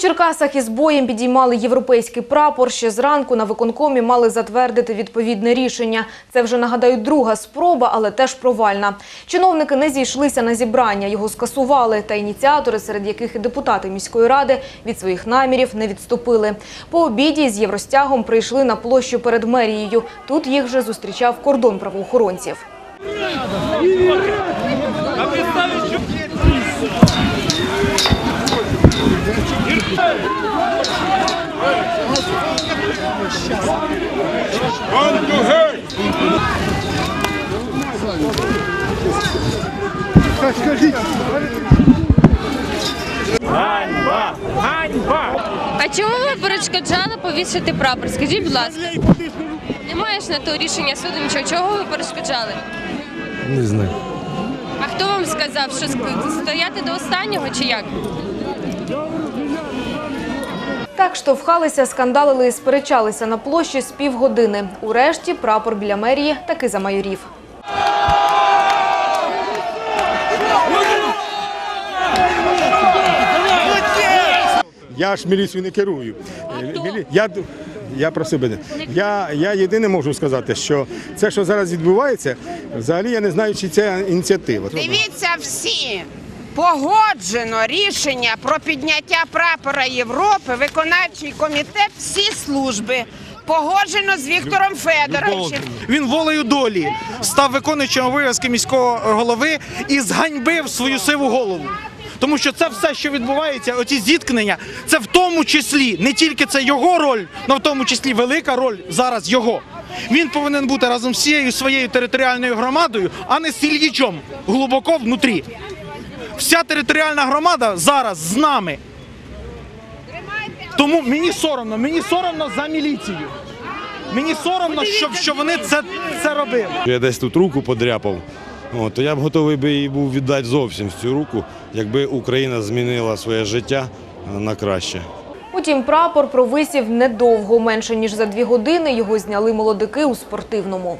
Черкасах із боєм підіймали європейський прапор. Ще зранку на виконкомі мали затвердити відповідне рішення. Це вже, нагадаю, друга спроба, але теж провальна. Чиновники не зійшлися на зібрання, його скасували. Та ініціатори, серед яких і депутати міської ради, від своїх намірів не відступили. По обіді з євростягом прийшли на площу перед мерією. Тут їх вже зустрічав кордон правоохоронців. Ганьба! Ганьба! А чому ви перешкоджали повісити прапор? Скажіть, будь ласка. Немає ж на то рішення суду нічого. Чого ви перешкоджали? Не знаю. А хто вам сказав, що стояти до останнього чи як? Так штовхалися, скандалили і сперечалися на площі з півгодини. Урешті прапор біля мерії таки замайорів. Я ж міліцію не керую. Е, Я, я про себе. не- Я, я єдине можу сказати, що це, що зараз відбувається, взагалі я не знаю, чи це ініціатива. Дивіться всі. Погоджено рішення про підняття прапора Європи, виконавчий комітет, всі служби. Погоджено з Віктором Федоровичем. Він волею долі став виконуючим обов'язки міського голови і зганьбив свою сиву голову. Тому що це все, що відбувається, оці зіткнення, це в тому числі не тільки це його роль, але в тому числі велика роль зараз його. Він повинен бути разом з всією своєю територіальною громадою, а не з Ільїчом глибоко внутрі. Вся територіальна громада зараз з нами. Тому мені соромно, мені соромно за міліцію. Мені соромно, щоб що вони це, це робили. Я десь тут руку подряпав. От, то я б готовий би їй був віддати зовсім цю руку, якби Україна змінила своє життя на краще. Утім, прапор провисів недовго, менше ніж за дві години. Його зняли молодики у спортивному.